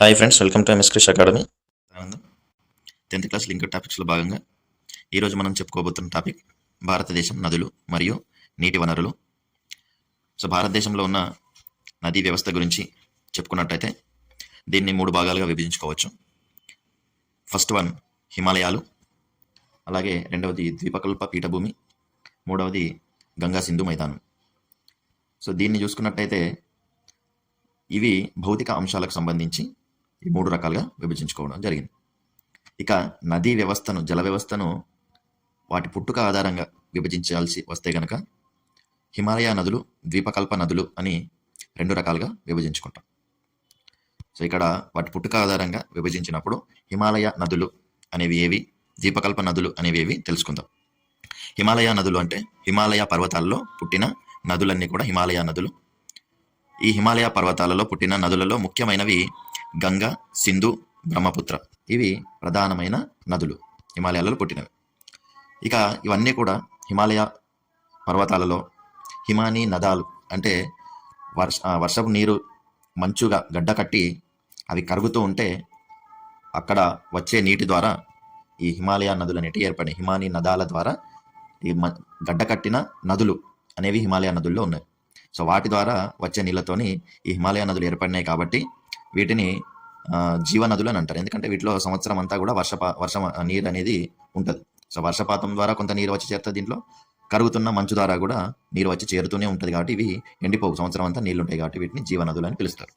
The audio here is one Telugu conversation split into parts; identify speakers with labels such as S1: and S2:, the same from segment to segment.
S1: hi friends welcome to MS Krish academy
S2: ఆనందం టెన్త్ క్లాస్ లింక్ టాపిక్స్లో భాగంగా ఈరోజు మనం చెప్పుకోబోతున్న టాపిక్ భారతదేశం నదులు మరియు నీటి వనరులు సో భారతదేశంలో ఉన్న నదీ వ్యవస్థ గురించి చెప్పుకున్నట్టయితే దీన్ని మూడు భాగాలుగా విభజించుకోవచ్చు ఫస్ట్ వన్ హిమాలయాలు అలాగే రెండవది ద్వీపకల్ప పీఠభూమి మూడవది గంగా సింధు మైదానం సో దీన్ని చూసుకున్నట్టయితే ఇవి భౌతిక అంశాలకు సంబంధించి ఈ మూడు రకాలుగా విభజించుకోవడం జరిగింది ఇక నదీ వ్యవస్థను జల వ్యవస్థను వాటి పుట్టుక ఆధారంగా విభజించాల్సి వస్తే గనక హిమాలయ నదులు ద్వీపకల్ప నదులు అని రెండు రకాలుగా విభజించుకుంటాం సో ఇక్కడ వాటి పుట్టుక ఆధారంగా విభజించినప్పుడు హిమాలయ నదులు అనేవి ఏవి ద్వీపకల్ప నదులు అనేవి ఏవి తెలుసుకుందాం హిమాలయ నదులు అంటే హిమాలయ పర్వతాల్లో పుట్టిన నదులన్నీ కూడా హిమాలయ నదులు ఈ హిమాలయ పర్వతాలలో పుట్టిన నదులలో ముఖ్యమైనవి గంగా సింధు బ్రహ్మపుత్ర ఇవి ప్రధానమైన నదులు హిమాలయాలలో పుట్టినవి ఇక ఇవన్నీ కూడా హిమాలయ పర్వతాలలో హిమానీ నదాలు అంటే వర్ష వర్షపు నీరు మంచుగా గడ్డ కట్టి అవి కరుగుతూ ఉంటే అక్కడ వచ్చే నీటి ద్వారా ఈ హిమాలయ నదులు అనేటివి ఏర్పడి హిమానీ నదాల ద్వారా ఈ గడ్డ కట్టిన నదులు అనేవి హిమాలయ నదుల్లో ఉన్నాయి సో వాటి ద్వారా వచ్చే నీళ్ళతోని ఈ హిమాలయ నదులు ఏర్పడినాయి కాబట్టి వీటిని జీవనదులు అని అంటారు ఎందుకంటే వీటిలో సంవత్సరం అంతా కూడా వర్షపా వర్షం నీరు అనేది ఉంటుంది సో వర్షపాతం ద్వారా కొంత నీరు వచ్చి చేరుతుంది దీంట్లో కరుగుతున్న మంచు ద్వారా కూడా నీరు వచ్చి చేరుతూనే ఉంటుంది కాబట్టి ఇవి ఎండిపోవు సంవత్సరం అంతా నీళ్లు ఉంటాయి కాబట్టి వీటిని జీవనదులు అని పిలుస్తారు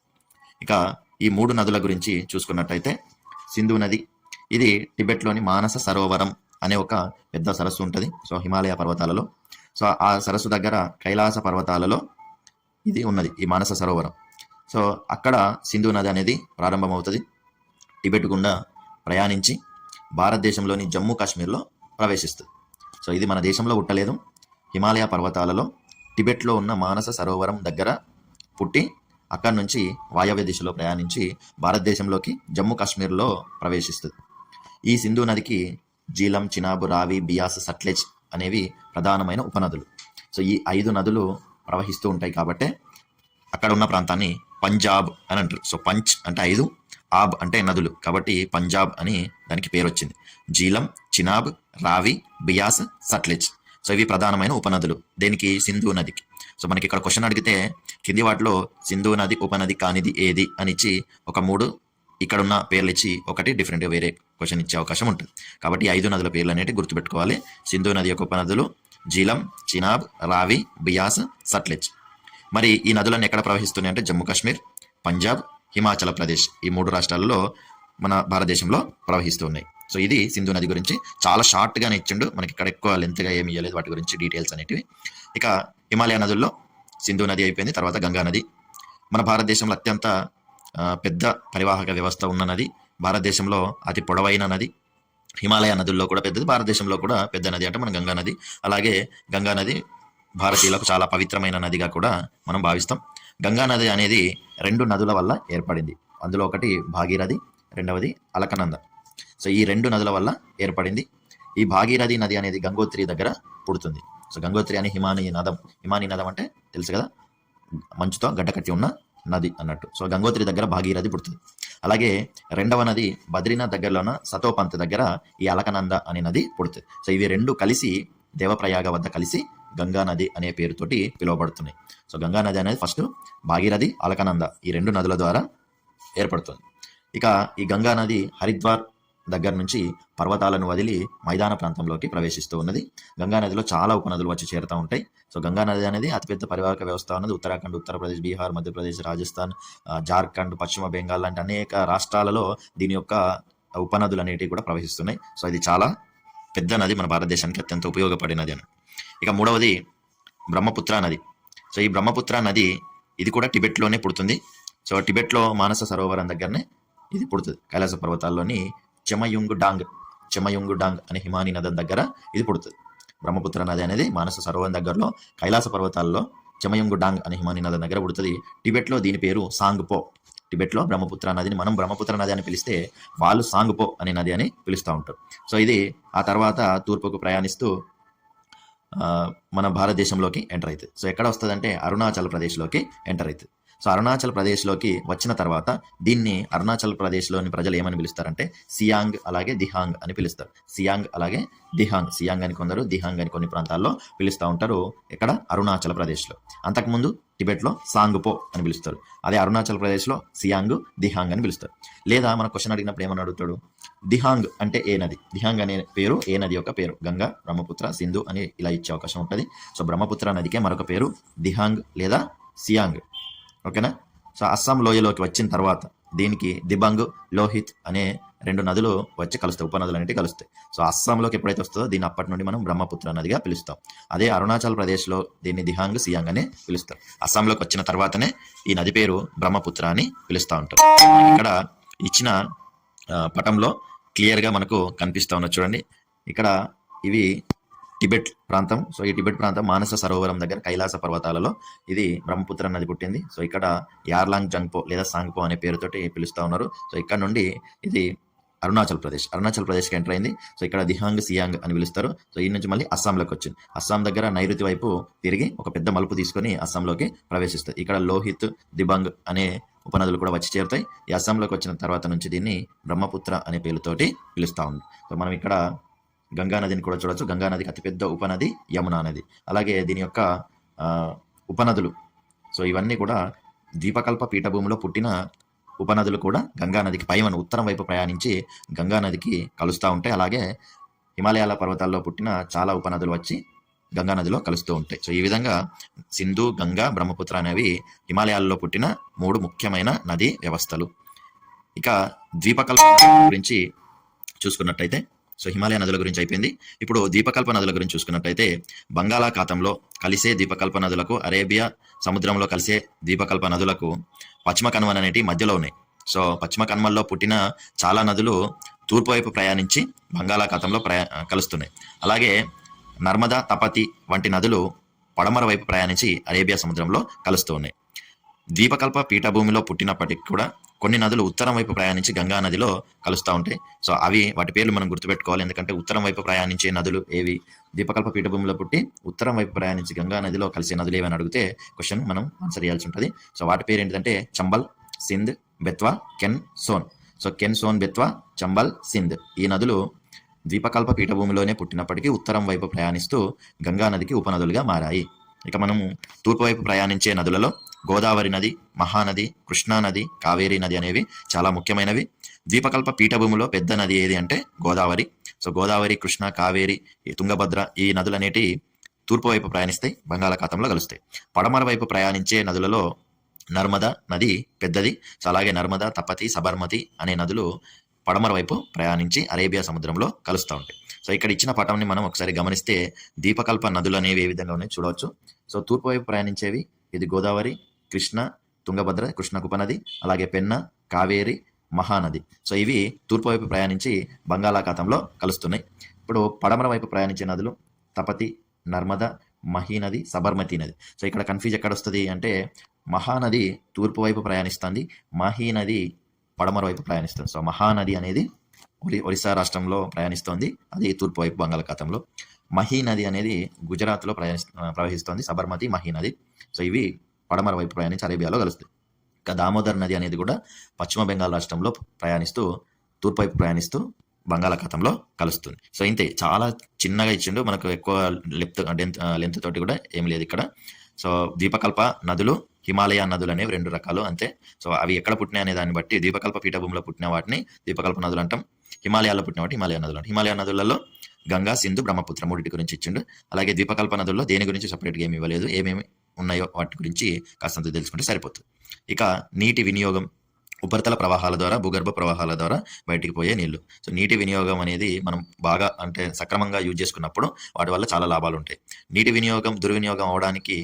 S2: ఇక ఈ మూడు నదుల గురించి చూసుకున్నట్టయితే సింధు నది ఇది టిబెట్లోని మానస సరోవరం అనే ఒక పెద్ద సరస్సు ఉంటుంది సో హిమాలయ పర్వతాలలో సో ఆ సరస్సు దగ్గర కైలాస పర్వతాలలో ఇది ఉన్నది ఈ మానస సరోవరం సో అక్కడ సింధు నది అనేది ప్రారంభమవుతుంది టిబెట్ గుండా ప్రయాణించి భారతదేశంలోని జమ్మూ కాశ్మీర్లో ప్రవేశిస్తుంది సో ఇది మన దేశంలో పుట్టలేదు హిమాలయ పర్వతాలలో టిబెట్లో ఉన్న మానస సరోవరం దగ్గర పుట్టి అక్కడి నుంచి వాయవ్య దిశలో ప్రయాణించి భారతదేశంలోకి జమ్మూ కాశ్మీర్లో ప్రవేశిస్తుంది ఈ సింధు నదికి జీలం చినాబు రావి బియాస్ సట్లెజ్ అనేవి ప్రధానమైన ఉపనదులు సో ఈ ఐదు నదులు ప్రవహిస్తూ ఉంటాయి కాబట్టే అక్కడ ఉన్న ప్రాంతాన్ని పంజాబ్ అని అంటారు సో పంచ్ అంటే ఐదు ఆబ్ అంటే నదులు కాబట్టి పంజాబ్ అని దానికి పేరు వచ్చింది జీలం చినాబ్ రావి బియాస్ సట్లెజ్ సో ఇవి ప్రధానమైన ఉపనదులు దేనికి సింధు నదికి సో మనకి ఇక్కడ క్వశ్చన్ అడిగితే కింది వాటిలో సింధు నది ఉపనది కానిది ఏది అని ఇచ్చి ఒక మూడు ఇక్కడ ఉన్న పేర్లు ఇచ్చి ఒకటి డిఫరెంట్ వేరే క్వశ్చన్ ఇచ్చే అవకాశం ఉంటుంది కాబట్టి ఐదు నదుల పేర్లు అనేవి గుర్తుపెట్టుకోవాలి సింధు నది యొక్క ఉపనదులు జీలం చినాబ్ రావి బియాస్ సట్లెజ్ మరి ఈ నదులన్నీ ఎక్కడ ప్రవహిస్తున్నాయి అంటే జమ్మూ కాశ్మీర్ పంజాబ్ హిమాచల్ ప్రదేశ్ ఈ మూడు రాష్ట్రాల్లో మన భారతదేశంలో ప్రవహిస్తూ ఉన్నాయి సో ఇది సింధు నది గురించి చాలా షార్ట్గానే ఇచ్చిండు మనకి ఇక్కడ ఎక్కువ లెంత్గా ఏమి ఇవ్వలేదు వాటి గురించి డీటెయిల్స్ అనేటివి ఇక హిమాలయ నదుల్లో సింధు నది అయిపోయింది తర్వాత గంగా నది మన భారతదేశంలో అత్యంత పెద్ద పరివాహక వ్యవస్థ ఉన్న నది భారతదేశంలో అతి పొడవైన నది హిమాలయ నదుల్లో కూడా పెద్దది భారతదేశంలో కూడా పెద్ద నది అంటే మన గంగా నది అలాగే గంగా నది భారతీయులకు చాలా పవిత్రమైన నదిగా కూడా మనం భావిస్తాం గంగా నది అనేది రెండు నదుల వల్ల ఏర్పడింది అందులో ఒకటి భాగీరథి రెండవది అలకనంద సో ఈ రెండు నదుల వల్ల ఏర్పడింది ఈ భాగీరథి నది అనేది గంగోత్రి దగ్గర పుడుతుంది సో గంగోత్రి అని హిమాని నదం హిమాని నదం అంటే తెలుసు కదా మంచుతో గడ్డకట్టి ఉన్న నది అన్నట్టు సో గంగోత్రి దగ్గర భాగీరథి పుడుతుంది అలాగే రెండవ నది బద్రీనాథ్ దగ్గరలోన సతోపంత్ దగ్గర ఈ అలకనంద అనే నది పుడుతుంది సో ఇవి రెండు కలిసి దేవప్రయాగ వద్ద కలిసి గంగా నది అనే పేరుతోటి పిలువబడుతున్నాయి సో గంగా నది అనేది ఫస్ట్ భాగీరథి అలకనంద ఈ రెండు నదుల ద్వారా ఏర్పడుతుంది ఇక ఈ గంగా నది హరిద్వార్ దగ్గర నుంచి పర్వతాలను వదిలి మైదాన ప్రాంతంలోకి ప్రవేశిస్తూ ఉన్నది గంగా నదిలో చాలా ఉపనదులు వచ్చి చేరుతూ ఉంటాయి సో గంగా నది అనేది అతిపెద్ద పరివాహక వ్యవస్థ ఉన్నది ఉత్తరాఖండ్ ఉత్తరప్రదేశ్ బీహార్ మధ్యప్రదేశ్ రాజస్థాన్ జార్ఖండ్ పశ్చిమ బెంగాల్ లాంటి అనేక రాష్ట్రాలలో దీని యొక్క ఉపనదులు అనేటివి కూడా ప్రవహిస్తున్నాయి సో ఇది చాలా పెద్ద నది మన భారతదేశానికి అత్యంత ఉపయోగపడినది అని ఇక మూడవది బ్రహ్మపుత్ర నది సో ఈ బ్రహ్మపుత్ర నది ఇది కూడా టిబెట్లోనే పుడుతుంది సో టిబెట్లో మానస సరోవరం దగ్గరనే ఇది పుడుతుంది కైలాస పర్వతాల్లోని చెమయుంగు డాంగ్ చెమయుంగు డాంగ్ అనే హిమాని నది దగ్గర ఇది పుడుతుంది బ్రహ్మపుత్ర నది అనేది మానస సరోవరం దగ్గరలో కైలాస పర్వతాల్లో చెమయంగు డాంగ్ అనే హిమాని నది దగ్గర పుడుతుంది టిబెట్లో దీని పేరు సాంగ్పో టిబెట్లో బ్రహ్మపుత్ర నదిని మనం బ్రహ్మపుత్ర నది అని పిలిస్తే వాళ్ళు సాంగ్పో అనే నది అని పిలుస్తూ ఉంటారు సో ఇది ఆ తర్వాత తూర్పుకు ప్రయాణిస్తూ మన భారతదేశంలోకి ఎంటర్ అవుతుంది సో ఎక్కడ వస్తుంది అంటే అరుణాచల్ ప్రదేశ్లోకి ఎంటర్ అవుతుంది సో అరుణాచల్ ప్రదేశ్లోకి వచ్చిన తర్వాత దీన్ని అరుణాచల్ ప్రదేశ్లోని ప్రజలు ఏమని పిలుస్తారంటే సియాంగ్ అలాగే దిహాంగ్ అని పిలుస్తారు సియాంగ్ అలాగే దిహాంగ్ సియాంగ్ అని కొందరు దిహాంగ్ అని కొన్ని ప్రాంతాల్లో పిలుస్తూ ఉంటారు ఇక్కడ అరుణాచల్ ప్రదేశ్లో అంతకుముందు టిబెట్లో సాంగ్పో అని పిలుస్తారు అదే అరుణాచల్ ప్రదేశ్లో సియాంగ్ దిహాంగ్ అని పిలుస్తారు లేదా మన క్వశ్చన్ అడిగినప్పుడు ఏమని అడుగుతాడు దిహాంగ్ అంటే ఏ నది దిహాంగ్ అనే పేరు ఏ నది యొక్క పేరు గంగా బ్రహ్మపుత్ర సింధు అని ఇలా ఇచ్చే అవకాశం ఉంటుంది సో బ్రహ్మపుత్ర నదికే మరొక పేరు దిహాంగ్ లేదా సియాంగ్ ఓకేనా సో అస్సాం లోయలోకి వచ్చిన తర్వాత దీనికి దిబంగ్ లోహిత్ అనే రెండు నదులు వచ్చి కలుస్తాయి ఉపనదులు అనేవి కలుస్తాయి సో అస్సాంలోకి ఎప్పుడైతే వస్తుందో దీని అప్పటి నుండి మనం బ్రహ్మపుత్ర నదిగా పిలుస్తాం అదే అరుణాచల్ ప్రదేశ్లో దీన్ని దిహాంగ్ సియాంగ్ అని పిలుస్తారు అస్సాంలోకి వచ్చిన తర్వాతనే ఈ నది పేరు బ్రహ్మపుత్ర అని పిలుస్తూ ఉంటారు ఇక్కడ ఇచ్చిన పటంలో క్లియర్గా మనకు కనిపిస్తూ ఉన్నది చూడండి ఇక్కడ ఇవి టిబెట్ ప్రాంతం సో ఈ టిబెట్ ప్రాంతం మానస సరోవరం దగ్గర కైలాస పర్వతాలలో ఇది బ్రహ్మపుత్ర నది పుట్టింది సో ఇక్కడ యార్లాంగ్ జంగ్పో లేదా సాంగ్పో అనే పేరుతోటి పిలుస్తూ ఉన్నారు సో ఇక్కడ నుండి ఇది అరుణాచల్ ప్రదేశ్ అరుణాచల్ ప్రదేశ్కి ఎంటర్ అయింది సో ఇక్కడ దిహాంగ్ సియాంగ్ అని పిలుస్తారు సో ఈ నుంచి మళ్ళీ అస్సాంలోకి వచ్చింది అస్సాం దగ్గర నైరుతి వైపు తిరిగి ఒక పెద్ద మలుపు తీసుకొని అస్సాంలోకి ప్రవేశిస్తుంది ఇక్కడ లోహిత్ దిబాంగ్ అనే ఉపనదులు కూడా వచ్చి చేరుతాయి ఈ అస్సాంలోకి వచ్చిన తర్వాత నుంచి దీన్ని బ్రహ్మపుత్ర అనే పేరుతోటి పిలుస్తూ ఉంది సో మనం ఇక్కడ గంగానదిని కూడా చూడొచ్చు గంగానదికి అతిపెద్ద ఉపనది యమునా నది అలాగే దీని యొక్క ఉపనదులు సో ఇవన్నీ కూడా ద్వీపకల్ప పీఠభూమిలో పుట్టిన ఉపనదులు కూడా గంగానదికి పైమను ఉత్తరం వైపు ప్రయాణించి గంగానదికి కలుస్తూ ఉంటాయి అలాగే హిమాలయాల పర్వతాల్లో పుట్టిన చాలా ఉపనదులు వచ్చి గంగానదిలో కలుస్తూ ఉంటాయి సో ఈ విధంగా సింధు గంగా బ్రహ్మపుత్ర అనేవి హిమాలయాల్లో పుట్టిన మూడు ముఖ్యమైన నదీ వ్యవస్థలు ఇక ద్వీపకల్ప గురించి చూసుకున్నట్టయితే సో హిమాలయ నదుల గురించి అయిపోయింది ఇప్పుడు దీపకల్ప నదుల గురించి చూసుకున్నట్లయితే బంగాళాఖాతంలో కలిసే దీపకల్ప నదులకు అరేబియా సముద్రంలో కలిసే దీపకల్ప నదులకు పశ్చిమ కన్వన్ అనేటివి మధ్యలో ఉన్నాయి సో పశ్చిమ కనుమల్లో పుట్టిన చాలా నదులు తూర్పు వైపు ప్రయాణించి బంగాళాఖాతంలో ప్రయా కలుస్తున్నాయి అలాగే నర్మదా తపతి వంటి నదులు పడమర వైపు ప్రయాణించి అరేబియా సముద్రంలో కలుస్తూ ఉన్నాయి ద్వీపకల్ప పీఠభూమిలో పుట్టినప్పటికి కూడా కొన్ని నదులు ఉత్తరం వైపు ప్రయాణించి గంగా నదిలో కలుస్తూ ఉంటాయి సో అవి వాటి పేర్లు మనం గుర్తుపెట్టుకోవాలి ఎందుకంటే ఉత్తరం వైపు ప్రయాణించే నదులు ఏవి ద్వీపకల్ప పీఠభూమిలో పుట్టి ఉత్తరం వైపు ప్రయాణించి గంగా నదిలో కలిసే నదులు ఏవని అడిగితే క్వశ్చన్ మనం ఆన్సర్ చేయాల్సి ఉంటుంది సో వాటి పేరు ఏంటంటే చంబల్ సింధ్ బెత్వా కెన్ సోన్ సో కెన్ సోన్ బెత్వా చంబల్ సింధ్ ఈ నదులు ద్వీపకల్ప పీఠభూమిలోనే పుట్టినప్పటికీ ఉత్తరం వైపు ప్రయాణిస్తూ గంగా నదికి ఉపనదులుగా మారాయి ఇక మనము తూర్పు వైపు ప్రయాణించే నదులలో గోదావరి నది మహానది కృష్ణానది కావేరీ నది అనేవి చాలా ముఖ్యమైనవి ద్వీపకల్ప పీఠభూమిలో పెద్ద నది ఏది అంటే గోదావరి సో గోదావరి కృష్ణ కావేరి తుంగభద్ర ఈ నదులు అనేటి తూర్పు వైపు ప్రయాణిస్తాయి బంగాళాఖాతంలో కలుస్తాయి పడమర వైపు ప్రయాణించే నదులలో నర్మదా నది పెద్దది సో అలాగే నర్మదా తపతి సబర్మతి అనే నదులు పడమర వైపు ప్రయాణించి అరేబియా సముద్రంలో కలుస్తూ ఉంటాయి సో ఇక్కడ ఇచ్చిన పటంని మనం ఒకసారి గమనిస్తే దీపకల్ప నదులు అనేవి ఏ విధంగా ఉన్నాయి చూడవచ్చు సో తూర్పు వైపు ప్రయాణించేవి ఇది గోదావరి కృష్ణ తుంగభద్ర కృష్ణ ఉపనది అలాగే పెన్న కావేరి మహానది సో ఇవి తూర్పు వైపు ప్రయాణించి బంగాళాఖాతంలో కలుస్తున్నాయి ఇప్పుడు పడమర వైపు ప్రయాణించే నదులు తపతి నర్మద మహీ నది సబర్మతి నది సో ఇక్కడ కన్ఫ్యూజ్ ఎక్కడ వస్తుంది అంటే మహానది తూర్పు వైపు ప్రయాణిస్తుంది మహీ నది పడమర వైపు ప్రయాణిస్తుంది సో మహానది అనేది ఒరి ఒరిస్సా రాష్ట్రంలో ప్రయాణిస్తోంది అది తూర్పు వైపు బంగాళాఖాతంలో మహీ నది అనేది గుజరాత్లో ప్రయాణి ప్రవహిస్తోంది సబర్మతి మహీనది నది సో ఇవి పడమర వైపు ప్రయాణించి అరేబియాలో కలుస్తుంది ఇక దామోదర్ నది అనేది కూడా పశ్చిమ బెంగాల్ రాష్ట్రంలో ప్రయాణిస్తూ తూర్పు వైపు ప్రయాణిస్తూ బంగాళాఖాతంలో కలుస్తుంది సో ఇంతే చాలా చిన్నగా ఇచ్చిండు మనకు ఎక్కువ లెప్త్ లెంత్ లెంత్ తోటి కూడా ఏం లేదు ఇక్కడ సో ద్వీపకల్ప నదులు హిమాలయ నదులు అనేవి రెండు రకాలు అంతే సో అవి ఎక్కడ పుట్టినాయి అనే దాన్ని బట్టి ద్వీపకల్ప పీఠభూమిలో పుట్టిన వాటిని ద్వీపకల్ప నదులు అంటాం హిమాలయాల్లో పుట్టిన వాటి హిమాలయ నదులు హిమాలయ నదులలో గంగా సింధు బ్రహ్మపుత్ర మూడింటి గురించి ఇచ్చిండు అలాగే ద్వీపకల్ప నదుల్లో దేని గురించి సపరేట్గా ఏమి ఇవ్వలేదు ఏమేమి ఉన్నాయో వాటి గురించి కాస్తంత తెలుసుకుంటే సరిపోతుంది ఇక నీటి వినియోగం ఉపరితల ప్రవాహాల ద్వారా భూగర్భ ప్రవాహాల ద్వారా బయటికి పోయే నీళ్లు సో నీటి వినియోగం అనేది మనం బాగా అంటే సక్రమంగా యూజ్ చేసుకున్నప్పుడు వాటి వల్ల చాలా లాభాలు ఉంటాయి నీటి వినియోగం దుర్వినియోగం అవడానికి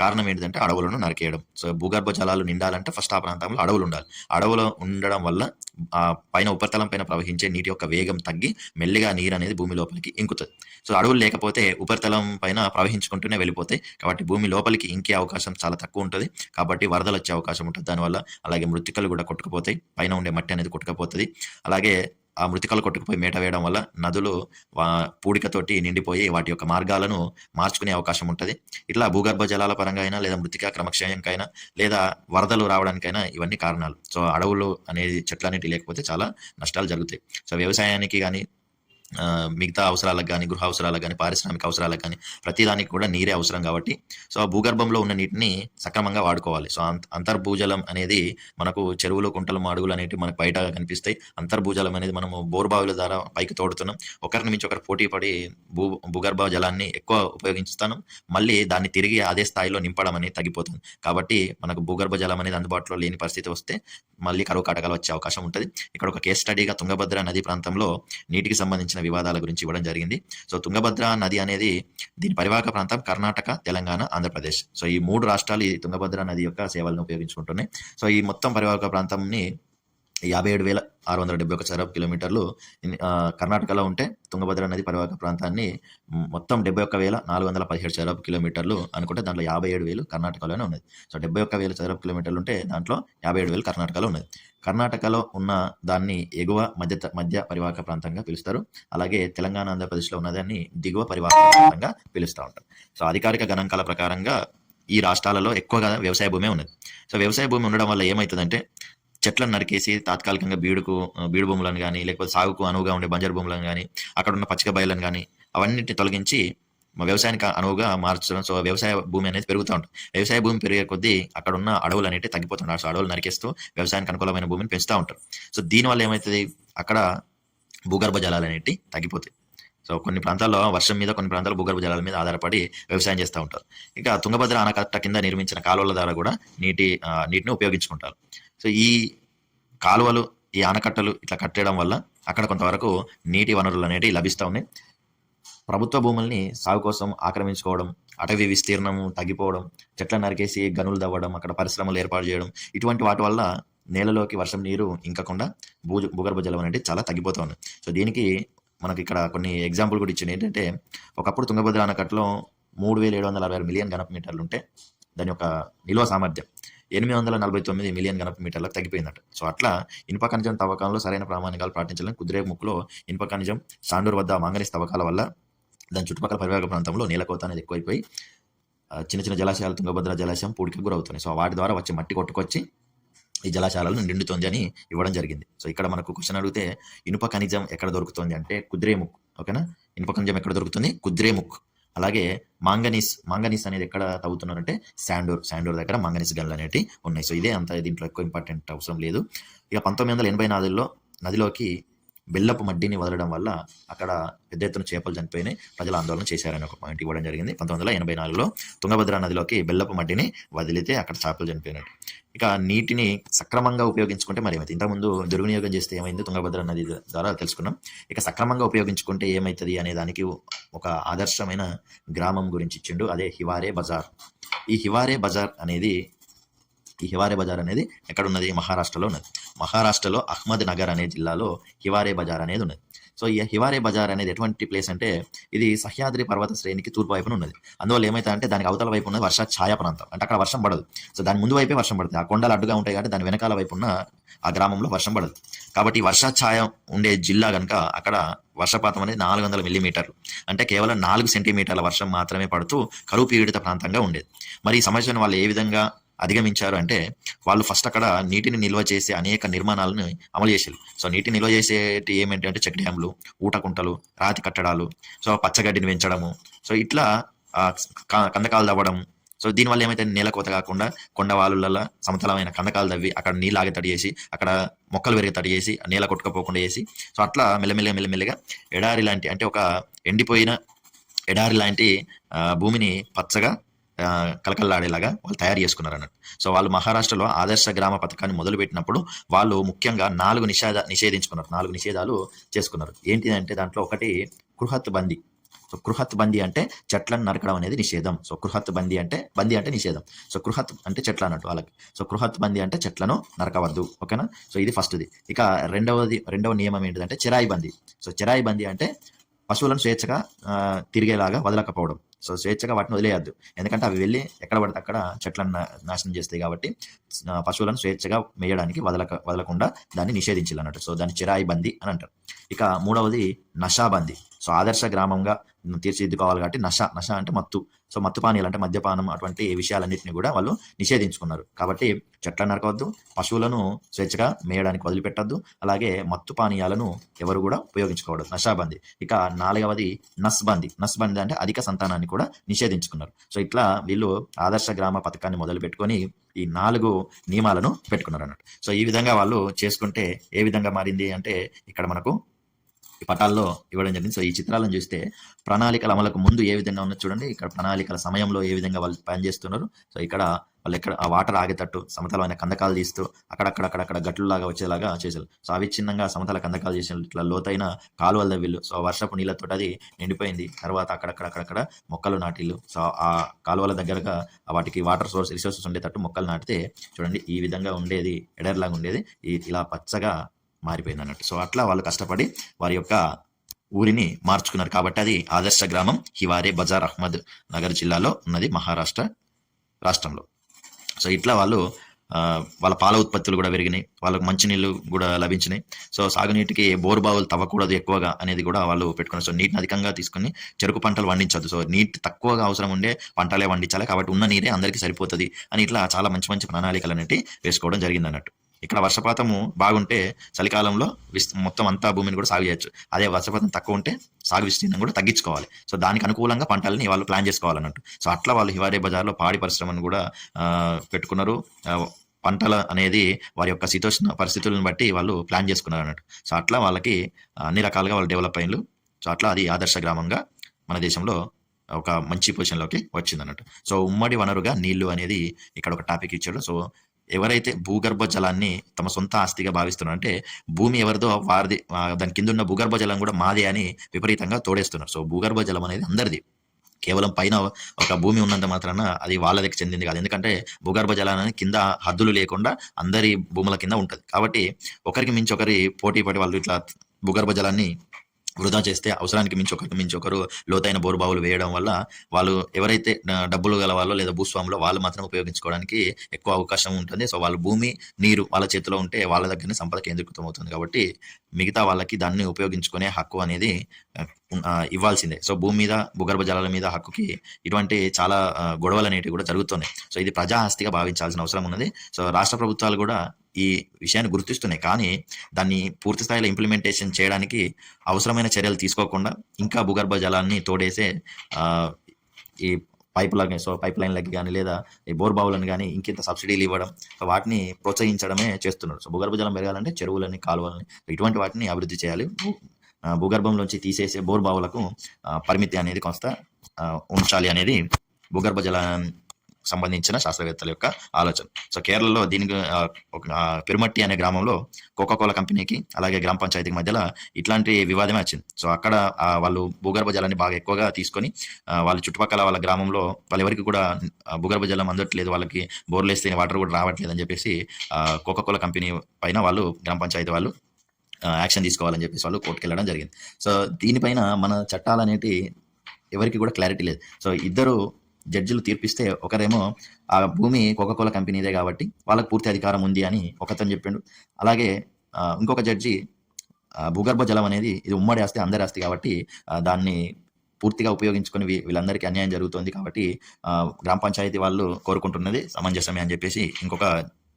S2: కారణం ఏంటంటే అడవులను నరికేయడం సో భూగర్భ జలాలు నిండాలంటే ఫస్ట్ ఆ ప్రాంతంలో అడవులు ఉండాలి అడవులు ఉండడం వల్ల ఆ పైన ఉపరితలం పైన ప్రవహించే నీటి యొక్క వేగం తగ్గి మెల్లిగా నీరు అనేది భూమి లోపలికి ఇంకుతుంది సో అడవులు లేకపోతే ఉపరితలం పైన ప్రవహించుకుంటూనే వెళ్ళిపోతాయి కాబట్టి భూమి లోపలికి ఇంకే అవకాశం చాలా తక్కువ ఉంటుంది కాబట్టి వరదలు వచ్చే అవకాశం ఉంటుంది దానివల్ల అలాగే మృతికలు కూడా కొట్టుకుపోతాయి పైన ఉండే మట్టి అనేది కొట్టుకుపోతుంది అలాగే ఆ మృతికలు కొట్టుకుపోయి మేట వేయడం వల్ల నదులు పూడికతోటి నిండిపోయి వాటి యొక్క మార్గాలను మార్చుకునే అవకాశం ఉంటుంది ఇట్లా భూగర్భ జలాల పరంగా అయినా లేదా మృతిక క్రమక్షయంకైనా లేదా వరదలు రావడానికైనా ఇవన్నీ కారణాలు సో అడవులు అనేది చెట్లు అనేటివి లేకపోతే చాలా నష్టాలు జరుగుతాయి సో వ్యవసాయానికి కానీ మిగతా అవసరాలకు కానీ గృహ అవసరాలకు కానీ పారిశ్రామిక అవసరాలకు కానీ ప్రతిదానికి కూడా నీరే అవసరం కాబట్టి సో ఆ భూగర్భంలో ఉన్న నీటిని సక్రమంగా వాడుకోవాలి సో అంతర్భూజలం అనేది మనకు చెరువులు కుంటలు మాడుగులు అనేవి మనకు బయట కనిపిస్తాయి అంతర్భూజలం అనేది మనము బోర్బావుల ద్వారా పైకి తోడుతున్నాం ఒకరిని మించి ఒకరు పోటీ పడి భూ భూగర్భ జలాన్ని ఎక్కువ ఉపయోగించుతాను మళ్ళీ దాన్ని తిరిగి అదే స్థాయిలో నింపడం అనేది తగ్గిపోతుంది కాబట్టి మనకు భూగర్భ జలం అనేది అందుబాటులో లేని పరిస్థితి వస్తే మళ్ళీ కరువు కాటకాలు వచ్చే అవకాశం ఉంటుంది ఇక్కడ ఒక కేస్ స్టడీగా తుంగభద్ర నది ప్రాంతంలో నీటికి సంబంధించిన వివాదాల గురించి ఇవ్వడం జరిగింది సో తుంగభద్ర నది అనేది దీని పరివాహక ప్రాంతం కర్ణాటక తెలంగాణ ఆంధ్రప్రదేశ్ సో ఈ మూడు రాష్ట్రాలు ఈ తుంగభద్ర నది యొక్క సేవలను ఉపయోగించుకుంటున్నాయి సో ఈ మొత్తం పరివాహక ప్రాంతంని యాభై ఏడు వేల ఆరు వందల డెబ్బై ఒక చదరపు కిలోమీటర్లు కర్ణాటకలో ఉంటే తుంగభద్ర నది పరివాహక ప్రాంతాన్ని మొత్తం డెబ్బై ఒక్క వేల నాలుగు వందల పదిహేడు చదరపు కిలోమీటర్లు అనుకుంటే దాంట్లో యాభై ఏడు వేలు కర్ణాటకలోనే ఉన్నది సో డెబ్బై ఒక్క వేల చదరపు కిలోమీటర్లు ఉంటే దాంట్లో యాభై ఏడు వేలు కర్ణాటకలో ఉన్నది కర్ణాటకలో ఉన్న దాన్ని ఎగువ మధ్య మధ్య పరివాహక ప్రాంతంగా పిలుస్తారు అలాగే తెలంగాణ ఆంధ్రప్రదేశ్లో ఉన్నదాన్ని దిగువ పరివాహక ప్రాంతంగా పిలుస్తూ ఉంటారు సో అధికారిక గణాంకాల ప్రకారంగా ఈ రాష్ట్రాలలో ఎక్కువగా వ్యవసాయ భూమే ఉన్నది సో వ్యవసాయ భూమి ఉండడం వల్ల ఏమవుతుందంటే చెట్లను నరికేసి తాత్కాలికంగా బీడుకు బీడు భూములను కానీ లేకపోతే సాగుకు అనువుగా ఉండే బంజరు భూములను కానీ అక్కడ ఉన్న పచ్చిక బయలను కానీ అవన్నీ తొలగించి వ్యవసాయానికి అనువుగా మార్చడం సో వ్యవసాయ భూమి అనేది పెరుగుతూ ఉంటుంది వ్యవసాయ భూమి పెరిగే కొద్దీ అక్కడ ఉన్న అడవులు అనేవి తగ్గిపోతుంటారు సో అడవులు నరికేస్తూ వ్యవసాయానికి అనుకూలమైన భూమిని పెంచుతూ ఉంటారు సో దీనివల్ల ఏమవుతుంది అక్కడ భూగర్భ జలాలు అనేవి తగ్గిపోతాయి సో కొన్ని ప్రాంతాల్లో వర్షం మీద కొన్ని ప్రాంతాలు భూగర్భ జలాల మీద ఆధారపడి వ్యవసాయం చేస్తూ ఉంటారు ఇక తుంగభద్ర ఆనకట్ట కింద నిర్మించిన కాలువల ద్వారా కూడా నీటి నీటిని ఉపయోగించుకుంటారు సో ఈ కాలువలు ఈ ఆనకట్టలు ఇట్లా కట్టేయడం వల్ల అక్కడ కొంతవరకు నీటి వనరులు అనేటివి లభిస్తూ ఉన్నాయి ప్రభుత్వ భూముల్ని సాగు కోసం ఆక్రమించుకోవడం అటవీ విస్తీర్ణం తగ్గిపోవడం చెట్ల నరికేసి గనులు దవ్వడం అక్కడ పరిశ్రమలు ఏర్పాటు చేయడం ఇటువంటి వాటి వల్ల నేలలోకి వర్షం నీరు ఇంకకుండా భూ భూగర్భ జలం అనేది చాలా తగ్గిపోతూ సో దీనికి మనకి ఇక్కడ కొన్ని ఎగ్జాంపుల్ కూడా ఇచ్చింది ఏంటంటే ఒకప్పుడు తుంగభద్ర ఆనకట్టలో మూడు వేల ఏడు వందల అరవై ఆరు మిలియన్ ఘనపు మీటర్లు ఉంటే దాని యొక్క నిల్వ సామర్థ్యం ఎనిమిది వందల నలభై తొమ్మిది మిలియన్ గణప మీటర్లకు తగ్గిపోయిందట సో అట్లా ఇనుప ఖనిజం తవ్వకాలలో సరైన ప్రామాణికాలు పాటించాలని కుదిరే ముక్కులో ఇనుప ఖనిజం సాండూరు వద్ద మాంగనీస్ తవ్వకాల వల్ల దాని చుట్టుపక్కల పరివేగ ప్రాంతంలో నేలకోత అనేది ఎక్కువైపోయి చిన్న చిన్న జలాశయాలు తుంగభద్ర జలాశయం పూడికి గురవుతున్నాయి సో వాటి ద్వారా వచ్చి మట్టి కొట్టుకొచ్చి ఈ జలాశాలను నిండుతోంది అని ఇవ్వడం జరిగింది సో ఇక్కడ మనకు క్వశ్చన్ అడిగితే ఇనుప ఖనిజం ఎక్కడ దొరుకుతుంది అంటే కుద్రేముక్ ఓకేనా ఇనుప ఖనిజం ఎక్కడ దొరుకుతుంది కుద్రేముక్ అలాగే మాంగనీస్ మాంగనీస్ అనేది ఎక్కడ తవ్వుతున్నారంటే శాండూర్ శాండూర్ దగ్గర మాంగనీస్ గన్లు అనేవి ఉన్నాయి సో ఇదే అంత దీంట్లో ఎక్కువ ఇంపార్టెంట్ అవసరం లేదు ఇక పంతొమ్మిది వందల ఎనభై నాలుగులో నదిలోకి బెల్లపు మడ్డిని వదలడం వల్ల అక్కడ పెద్ద ఎత్తున చేపలు చనిపోయినాయి ప్రజలు ఆందోళన చేశారని ఒక పాయింట్ ఇవ్వడం జరిగింది పంతొమ్మిది వందల ఎనభై నాలుగులో తుంగభద్ర నదిలోకి బెల్లపు మడ్డిని వదిలితే అక్కడ చేపలు చనిపోయినట్టు ఇక నీటిని సక్రమంగా ఉపయోగించుకుంటే మరి ఏమైతే ఇంతకుముందు దుర్వినియోగం చేస్తే ఏమైంది తుంగభద్ర నది ద్వారా తెలుసుకున్నాం ఇక సక్రమంగా ఉపయోగించుకుంటే ఏమైతుంది అనే దానికి ఒక ఆదర్శమైన గ్రామం గురించి ఇచ్చిండు అదే హివారే బజార్ ఈ హివారే బజార్ అనేది ఈ హివారే బజార్ అనేది ఎక్కడ ఉన్నది మహారాష్ట్రలో ఉన్నది మహారాష్ట్రలో అహ్మద్ నగర్ అనే జిల్లాలో హివారే బజార్ అనేది ఉన్నది సో ఈ హివారే బజార్ అనేది ఎటువంటి ప్లేస్ అంటే ఇది సహ్యాద్రి పర్వత శ్రేణికి తూర్పు వైపున ఉన్నది అందువల్ల ఏమైతే అంటే దానికి అవతల వైపు ఉన్నది వర్ష ఛాయ ప్రాంతం అంటే అక్కడ వర్షం పడదు సో దాని ముందు వైపే వర్షం పడుతుంది ఆ కొండలు అడ్డుగా ఉంటాయి కాబట్టి దాని వెనకాల వైపు ఉన్న ఆ గ్రామంలో వర్షం పడదు కాబట్టి వర్ష ఛాయ ఉండే జిల్లా కనుక అక్కడ వర్షపాతం అనేది నాలుగు వందల మిల్లీమీటర్లు అంటే కేవలం నాలుగు సెంటీమీటర్ల వర్షం మాత్రమే పడుతూ కరువు పీడిత ప్రాంతంగా ఉండేది మరి ఈ సమస్యను వాళ్ళు ఏ విధంగా అధిగమించారు అంటే వాళ్ళు ఫస్ట్ అక్కడ నీటిని నిల్వ చేసే అనేక నిర్మాణాలను అమలు చేశారు సో నీటిని నిల్వ చేసేటి ఏమేంటంటే చెక్ డ్యామ్లు ఊటకుంటలు రాతి కట్టడాలు సో పచ్చగడ్డిని పెంచడము సో ఇట్లా కందకాలు తవ్వడం సో దీనివల్ల ఏమైతే నేల కోత కాకుండా కొండ వాలులలో సమతలమైన కందకాలు తవ్వి అక్కడ నీళ్ళు తడి చేసి అక్కడ మొక్కలు పెరిగి తడి చేసి నేల కొట్టుకపోకుండా చేసి సో అట్లా మెల్లమెల్లగా మెల్లమెల్లగా ఎడారి లాంటి అంటే ఒక ఎండిపోయిన ఎడారి లాంటి భూమిని పచ్చగా కలకల్లాడేలాగా వాళ్ళు తయారు చేసుకున్నారు అన్నట్టు సో వాళ్ళు మహారాష్ట్రలో ఆదర్శ గ్రామ పథకాన్ని మొదలుపెట్టినప్పుడు వాళ్ళు ముఖ్యంగా నాలుగు నిషేధ నిషేధించుకున్నారు నాలుగు నిషేధాలు చేసుకున్నారు ఏంటి అంటే దాంట్లో ఒకటి కృహత్ బందీ సో కృహత్ బందీ అంటే చెట్లను నరకడం అనేది నిషేధం సో కృహత్ బందీ అంటే బందీ అంటే నిషేధం సో కృహత్ అంటే చెట్లు అన్నట్టు వాళ్ళకి సో కృహత్ బందీ అంటే చెట్లను నరకవద్దు ఓకేనా సో ఇది ఫస్ట్ది ఇక రెండవది రెండవ నియమం ఏంటిదంటే చిరాయి బందీ సో చిరాయి బందీ అంటే పశువులను స్వేచ్ఛగా తిరిగేలాగా వదలకపోవడం సో స్వేచ్ఛగా వాటిని వదిలేయద్దు ఎందుకంటే అవి వెళ్ళి ఎక్కడ పడితే అక్కడ చెట్లను నాశనం చేస్తాయి కాబట్టి పశువులను స్వేచ్ఛగా మేయడానికి వదలక వదలకుండా దాన్ని నిషేధించాలన్నట్టు సో దాన్ని చిరాయి బందీ అని అంటారు ఇక మూడవది నషాబందీ సో ఆదర్శ గ్రామంగా తీర్చిదిద్దుకోవాలి కాబట్టి నష నష అంటే మత్తు సో మత్తు పానీయాలు అంటే మద్యపానం అటువంటి విషయాలన్నింటినీ కూడా వాళ్ళు నిషేధించుకున్నారు కాబట్టి చెట్లను నరకవద్దు పశువులను స్వేచ్ఛగా మేయడానికి వదిలిపెట్టద్దు అలాగే మత్తు పానీయాలను ఎవరు కూడా ఉపయోగించుకోవద్దు నషాబందీ ఇక నాలుగవది నస్బంది నస్బంది అంటే అధిక సంతానాన్ని కూడా నిషేధించుకున్నారు సో ఇట్లా వీళ్ళు ఆదర్శ గ్రామ పథకాన్ని మొదలు పెట్టుకొని ఈ నాలుగు నియమాలను పెట్టుకున్నారు అన్నట్టు సో ఈ విధంగా వాళ్ళు చేసుకుంటే ఏ విధంగా మారింది అంటే ఇక్కడ మనకు ఈ పటాల్లో ఇవ్వడం జరిగింది సో ఈ చిత్రాలను చూస్తే ప్రణాళికల అమలకు ముందు ఏ విధంగా ఉన్నది చూడండి ఇక్కడ ప్రణాళికల సమయంలో ఏ విధంగా వాళ్ళు పనిచేస్తున్నారు సో ఇక్కడ వాళ్ళు ఎక్కడ ఆ వాటర్ ఆగేటట్టు సమతలమైన కందకాలు తీస్తూ అక్కడక్కడ అక్కడక్కడ గట్లులాగా వచ్చేలాగా చేశారు సో అవిచ్ఛిన్నంగా సమతల కందకాలు చేసిన ఇట్లా లోతైన కాలువల దవ్విళ్ళు సో వర్షపు నీళ్ళతో అది నిండిపోయింది తర్వాత అక్కడక్కడక్కడక్కడ మొక్కలు నాటిల్లు సో ఆ కాలువల దగ్గరగా వాటికి వాటర్ సోర్స్ రిసోర్సెస్ ఉండేటట్టు మొక్కలు నాటితే చూడండి ఈ విధంగా ఉండేది ఎడర్లాగా ఉండేది ఇలా పచ్చగా మారిపోయింది అన్నట్టు సో అట్లా వాళ్ళు కష్టపడి వారి యొక్క ఊరిని మార్చుకున్నారు కాబట్టి అది ఆదర్శ గ్రామం హివారే బజార్ అహ్మద్ నగర్ జిల్లాలో ఉన్నది మహారాష్ట్ర రాష్ట్రంలో సో ఇట్లా వాళ్ళు వాళ్ళ పాల ఉత్పత్తులు కూడా పెరిగినాయి వాళ్ళకు మంచినీళ్ళు కూడా లభించినాయి సో సాగునీటికి బోరుబావులు బావులు తవ్వకూడదు ఎక్కువగా అనేది కూడా వాళ్ళు పెట్టుకున్నారు సో నీటిని అధికంగా తీసుకుని చెరుకు పంటలు పండించదు సో నీటి తక్కువగా అవసరం ఉండే పంటలే పండించాలి కాబట్టి ఉన్న నీరే అందరికీ సరిపోతుంది అని ఇట్లా చాలా మంచి మంచి ప్రణాళికలు అనేవి వేసుకోవడం జరిగింది అన్నట్టు ఇక్కడ వర్షపాతము బాగుంటే చలికాలంలో మొత్తం అంతా భూమిని కూడా సాగు చేయొచ్చు అదే వర్షపాతం తక్కువ ఉంటే సాగు విస్తీర్ణం కూడా తగ్గించుకోవాలి సో దానికి అనుకూలంగా పంటలని వాళ్ళు ప్లాన్ చేసుకోవాలన్నట్టు సో అట్లా వాళ్ళు హివారే బజార్లో పాడి పరిశ్రమను కూడా పెట్టుకున్నారు పంటలు అనేది వారి యొక్క శీతోష్ణ పరిస్థితులను బట్టి వాళ్ళు ప్లాన్ చేసుకున్నారు అన్నట్టు సో అట్లా వాళ్ళకి అన్ని రకాలుగా వాళ్ళు డెవలప్ అయినలు సో అట్లా అది ఆదర్శ గ్రామంగా మన దేశంలో ఒక మంచి పొజిషన్లోకి వచ్చింది అన్నట్టు సో ఉమ్మడి వనరుగా నీళ్లు అనేది ఇక్కడ ఒక టాపిక్ ఇచ్చాడు సో ఎవరైతే భూగర్భ జలాన్ని తమ సొంత ఆస్తిగా భావిస్తున్నారు అంటే భూమి ఎవరిదో వారిది దాని కింద ఉన్న భూగర్భ జలం కూడా మాదే అని విపరీతంగా తోడేస్తున్నారు సో భూగర్భ జలం అనేది అందరిది కేవలం పైన ఒక భూమి ఉన్నంత మాత్రాన అది వాళ్ళదికి చెందింది కాదు ఎందుకంటే భూగర్భ జలాన్ని కింద హద్దులు లేకుండా అందరి భూముల కింద ఉంటుంది కాబట్టి ఒకరికి మించి ఒకరి పోటీ పడి వాళ్ళు ఇట్లా భూగర్భ జలాన్ని వృధా చేస్తే అవసరానికి మించి ఒకరికి మించి ఒకరు లోతైన బోరుబావులు వేయడం వల్ల వాళ్ళు ఎవరైతే డబ్బులు గల వాళ్ళు లేదా భూస్వాములో వాళ్ళు మాత్రం ఉపయోగించుకోవడానికి ఎక్కువ అవకాశం ఉంటుంది సో వాళ్ళ భూమి నీరు వాళ్ళ చేతిలో ఉంటే వాళ్ళ దగ్గరనే సంపద కేంద్రీకృతం అవుతుంది కాబట్టి మిగతా వాళ్ళకి దాన్ని ఉపయోగించుకునే హక్కు అనేది ఇవ్వాల్సిందే సో భూమి మీద భూగర్భ జలాల మీద హక్కుకి ఇటువంటి చాలా గొడవలు అనేటివి కూడా జరుగుతున్నాయి సో ఇది ప్రజాహస్తిగా భావించాల్సిన అవసరం ఉన్నది సో రాష్ట్ర ప్రభుత్వాలు కూడా ఈ విషయాన్ని గుర్తిస్తున్నాయి కానీ దాన్ని పూర్తి స్థాయిలో ఇంప్లిమెంటేషన్ చేయడానికి అవసరమైన చర్యలు తీసుకోకుండా ఇంకా భూగర్భ జలాన్ని తోడేసే ఈ పైపులకి సో పైప్ లైన్లకి కానీ లేదా ఈ బోర్ బావులను కానీ ఇంకింత సబ్సిడీలు ఇవ్వడం సో వాటిని ప్రోత్సహించడమే చేస్తున్నారు సో భూగర్భ జలం పెరగాలంటే చెరువులని కాలువలని ఇటువంటి వాటిని అభివృద్ధి చేయాలి భూగర్భంలోంచి తీసేసే బోర్బావులకు బావులకు పరిమితి అనేది కొంత ఉంచాలి అనేది భూగర్భ జల సంబంధించిన శాస్త్రవేత్తల యొక్క ఆలోచన సో కేరళలో దీనికి పెరుమట్టి అనే గ్రామంలో కోకాకోల కంపెనీకి అలాగే గ్రామ పంచాయతీకి మధ్యలో ఇట్లాంటి వివాదమే వచ్చింది సో అక్కడ వాళ్ళు భూగర్భ జలాన్ని బాగా ఎక్కువగా తీసుకొని వాళ్ళ చుట్టుపక్కల వాళ్ళ గ్రామంలో వాళ్ళెవరికి కూడా భూగర్భ జలం అందట్లేదు వాళ్ళకి బోర్లు వేస్తే వాటర్ కూడా రావట్లేదు అని చెప్పేసి కోకాకోల కంపెనీ పైన వాళ్ళు గ్రామ పంచాయతీ వాళ్ళు యాక్షన్ తీసుకోవాలని చెప్పేసి వాళ్ళు కోర్టుకు వెళ్ళడం జరిగింది సో దీనిపైన మన చట్టాలు ఎవరికి కూడా క్లారిటీ లేదు సో ఇద్దరు జడ్జిలు తీర్పిస్తే ఒకరేమో ఆ భూమి కోకోకోల కంపెనీదే కాబట్టి వాళ్ళకి పూర్తి అధికారం ఉంది అని ఒకతను చెప్పాడు అలాగే ఇంకొక జడ్జి భూగర్భ జలం అనేది ఇది ఉమ్మడి ఆస్తి అందరి ఆస్తి కాబట్టి దాన్ని పూర్తిగా ఉపయోగించుకుని వీళ్ళందరికీ అన్యాయం జరుగుతుంది కాబట్టి గ్రామ పంచాయతీ వాళ్ళు కోరుకుంటున్నది సమంజసమే అని చెప్పేసి ఇంకొక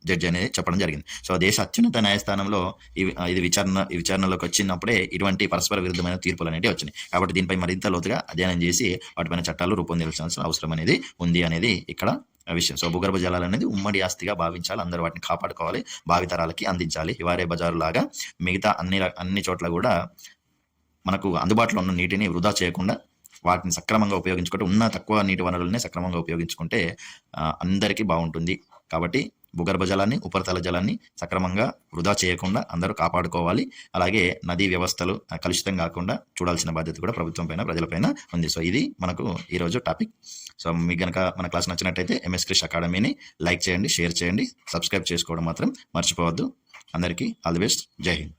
S2: జడ్జి అనేది చెప్పడం జరిగింది సో దేశ అత్యున్నత న్యాయస్థానంలో ఇది విచారణ విచారణలోకి వచ్చినప్పుడే ఇటువంటి పరస్పర విరుద్ధమైన తీర్పులు అనేవి వచ్చినాయి కాబట్టి దీనిపై మరింత లోతుగా అధ్యయనం చేసి వాటిపైన చట్టాలు రూపొందించాల్సిన అవసరం అనేది ఉంది అనేది ఇక్కడ విషయం సో భూగర్భ జలాలు అనేది ఉమ్మడి ఆస్తిగా భావించాలి అందరూ వాటిని కాపాడుకోవాలి భావితరాలకి అందించాలి హివారే బజారు లాగా మిగతా అన్ని అన్ని చోట్ల కూడా మనకు అందుబాటులో ఉన్న నీటిని వృధా చేయకుండా వాటిని సక్రమంగా ఉపయోగించుకుంటే ఉన్న తక్కువ నీటి వనరులనే సక్రమంగా ఉపయోగించుకుంటే అందరికీ బాగుంటుంది కాబట్టి భూగర్భ జలాన్ని ఉపరితల జలాన్ని సక్రమంగా వృధా చేయకుండా అందరూ కాపాడుకోవాలి అలాగే నదీ వ్యవస్థలు కలుషితం కాకుండా చూడాల్సిన బాధ్యత కూడా ప్రభుత్వం పైన ప్రజలపైన ఉంది సో ఇది మనకు ఈరోజు టాపిక్ సో మీకు కనుక మన క్లాస్ నచ్చినట్టయితే ఎంఎస్ క్రిష్ అకాడమీని లైక్ చేయండి షేర్ చేయండి సబ్స్క్రైబ్ చేసుకోవడం మాత్రం మర్చిపోవద్దు అందరికీ ఆల్ ది బెస్ట్ జై హింద్